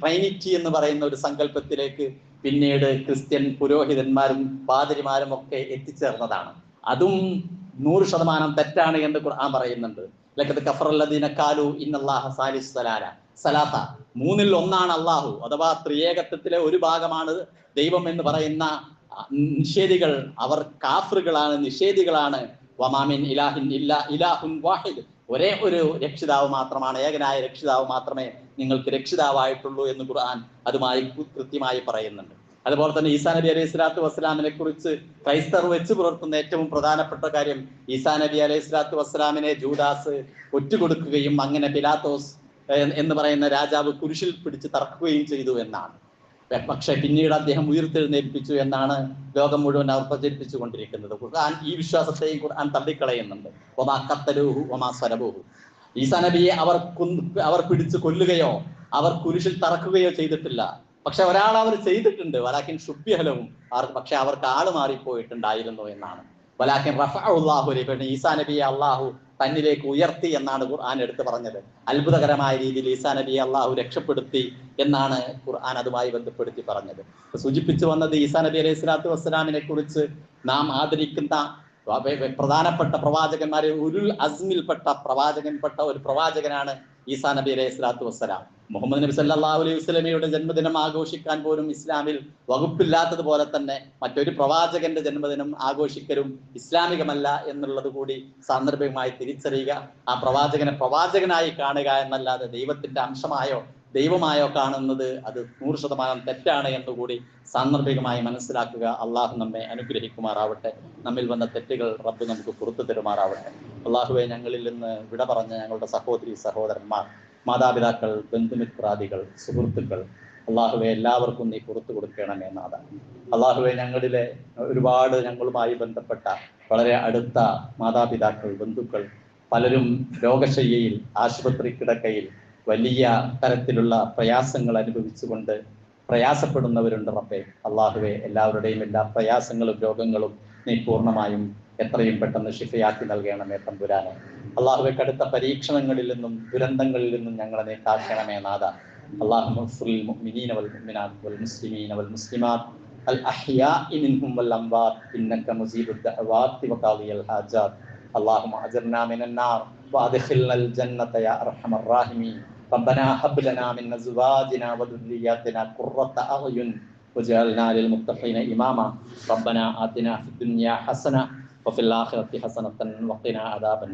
ട്രൈനിറ്റി എന്ന് പറയുന്ന ഒരു സങ്കല്പത്തിലേക്ക് പിന്നീട് ക്രിസ്ത്യൻ പുരോഹിതന്മാരും പാതിരിമാരും ഒക്കെ എത്തിച്ചേർന്നതാണ്. അതും നൂറ് ശതമാനം തെറ്റാണ് എന്ന് ഖുർആൻ പറയുന്നുണ്ട്. ലക്കത്ത് കഫറല്ലദീന കാലു ഇന്നല്ലാഹ സാലിസ് സലാല. സലാത്ത മൂന്നിൽ ഒന്നാണ് അള്ളാഹു അഥവാ ത്രിയേകത്വത്തിലെ ഒരു ഭാഗമാണ് ദൈവം എന്ന് പറയുന്ന നിഷേധികൾ അവർ കാഫറുകളാണ് നിഷേധികളാണ്. വമാമിൻ ഇലാഹിൻ ഇല്ലാ ഇലാഹുൻ വാഹിദ്. ഒരേ ഒരു രക്ഷിതാവ് മാത്രമാണ് ഏകനായ രക്ഷിതാവ് മാത്രമേ നിങ്ങൾക്ക് രക്ഷിതാവായിട്ടുള്ളൂ എന്ന് ഖുർആൻ അതുമായി കൃത്യമായി പറയുന്നുണ്ട്. അതുപോലെ തന്നെ ഈസാ നബി അലൈഹി സ്വലാത്തു വസ്സലാമിനെ കുറിച്ച് ക്രൈസ്തർ വെച്ച് പുലർത്തുന്ന ഏറ്റവും പ്രധാനപ്പെട്ട കാര്യം ഈസാ നബി അലൈഹി സ്വലാത്തു വസ്സലാമിനെ ജൂദാസ് ഒറ്റുകൊടുക്കുകയും അങ്ങനെ ബിലാത്തോസ് എന്ന് പറയുന്ന രാജാവ് കുരിശിൽ പിടിച്ച് തറക്കുകയും ചെയ്തു എന്നാണ്. പക്ഷെ പിന്നീട് അദ്ദേഹം ഉയർത്തെഴുന്നേൽപ്പിച്ചു എന്നാണ് ലോകം മുഴുവൻ അവർ പ്രചരിപ്പിച്ചു കൊണ്ടിരിക്കുന്നത് ഖുർആൻ ഈ വിശ്വാസത്തെയും ഖുർആൻ തള്ളിക്കളയുന്നുണ്ട്. ഒമാ കത്തലൂഹു ഒമാ സ്വരബൂഹു ഈസാ നബിയെ അവർ അവർ പിടിച്ചു കൊല്ലുകയോ അവർ കുരിശിൽ തറക്കുകയോ ചെയ്തിട്ടില്ല. പക്ഷെ ഒരാൾ അവർ ചെയ്തിട്ടുണ്ട്. വലാക്കിൻ ശുഭ്യഹലവും അവർ പക്ഷെ അവർക്ക് ആൾ മാറിപ്പോയിട്ടുണ്ടായിരുന്നു എന്നാണ്. വലാക്കിൻ റഫാഹുല്ലാഹു പിന്നെ ഈസാ നബിയെ അള്ളാഹു തന്നിലേക്ക് ഉയർത്തി എന്നാണ് ഖുർആൻ എടുത്തു പറഞ്ഞത്. അത്ഭുതകരമായ രീതിയിൽ ഈസാ നബിയെ അള്ളാഹു രക്ഷപ്പെടുത്തി എന്നാണ് ഖുർആൻ അതുമായി ബന്ധപ്പെടുത്തി പറഞ്ഞത്. സൂചിപ്പിച്ചു വന്നത് ഈസാ നബി അലൈഹി സ്വലാത്തു വസ്സലാമിനെ കുറിച്ച് നാം ആദരിക്കുന്ന പ്രധാനപ്പെട്ട പ്രവാചകന്മാരെ ഉരുൾ അസ്മിൽപ്പെട്ട പ്രവാചകൻപ്പെട്ട ഒരു പ്രവാചകനാണ് ഈസാ നബി അലൈഹി സ്വലാത്തു വസ്സലാം. മുഹമ്മദ് നബി സല്ലാഹു അലൈഹി വസ്ലമയുടെ ജന്മദിനം ആഘോഷിക്കാൻ പോലും ഇസ്ലാമിൽ വകുപ്പില്ലാത്തതുപോലെ തന്നെ മറ്റൊരു പ്രവാചകന്റെ ജന്മദിനം ആഘോഷിക്കലും ഇസ്ലാമികമല്ല എന്നുള്ളത് കൂടി സാന്ദർഭികമായി തിരിച്ചറിയുക ആ പ്രവാചകനെ പ്രവാചകനായി കാണുക എന്നല്ലാതെ ദൈവത്തിന്റെ അംശമായോ ദൈവമായോ കാണുന്നത് അത് നൂറ് ശതമാനം തെറ്റാണ് എന്നുകൂടി സാന്ദർഭികമായി മനസ്സിലാക്കുക. അള്ളാഹു നമ്മെ അനുഗ്രഹിക്കുമാറാവട്ടെ. നമ്മിൽ വന്ന തെറ്റുകൾ റബ്ബ് നമുക്ക് പുറത്തു തരുമാറാവട്ടെ. അള്ളാഹുവെ ഞങ്ങളിൽ നിന്ന് വിട പറഞ്ഞ ഞങ്ങളുടെ സഹോദരി സഹോദരന്മാർ മാതാപിതാക്കൾ ബന്ധുമിത്രാദികൾ സുഹൃത്തുക്കൾ അള്ളാഹുവെ എല്ലാവർക്കും നീ പുറത്തു കൊടുക്കണമേ നാഥ. അള്ളാഹുവെ ഞങ്ങളിലെ ഒരുപാട് ഞങ്ങളുമായി ബന്ധപ്പെട്ട വളരെ അടുത്ത മാതാപിതാക്കൾ ബന്ധുക്കൾ പലരും രോഗശയ്യയിൽ ആശുപത്രി കിടക്കയിൽ വലിയ തരത്തിലുള്ള പ്രയാസങ്ങൾ അനുഭവിച്ചുകൊണ്ട് പ്രയാസപ്പെടുന്നവരുണ്ട് റബ്ബെ. അള്ളാഹുവെ എല്ലാവരുടെയും എല്ലാ പ്രയാസങ്ങളും രോഗങ്ങളും നീ പൂർണമായും എത്രയും പെട്ടെന്ന് ഷിഫയാക്കി നൽകണമേ തമ്പുരാനെ. അള്ളാഹുവെ കടുത്ത പരീക്ഷണങ്ങളിൽ നിന്നും ദുരന്തങ്ങളിൽ നിന്നും ഞങ്ങളെ നീ കാക്കണമേ നാഥ അള്ളാഹു اغفر للمؤمنين والمؤمنات والمسلمين والمسلمات الأحياء منهم والأموات إنك مجيب الدعوات وقاضي الحاجات اللهم أجرنا من النار وأدخلنا الجنة يا أرحم الراحمين ربنا هب لنا من أزواجنا وذرياتنا قرة أعين وجعلنا للمتقين إماما ربنا آتنا في الدنيا حسنة وفي الآخرة حسنة وقنا عذاب النار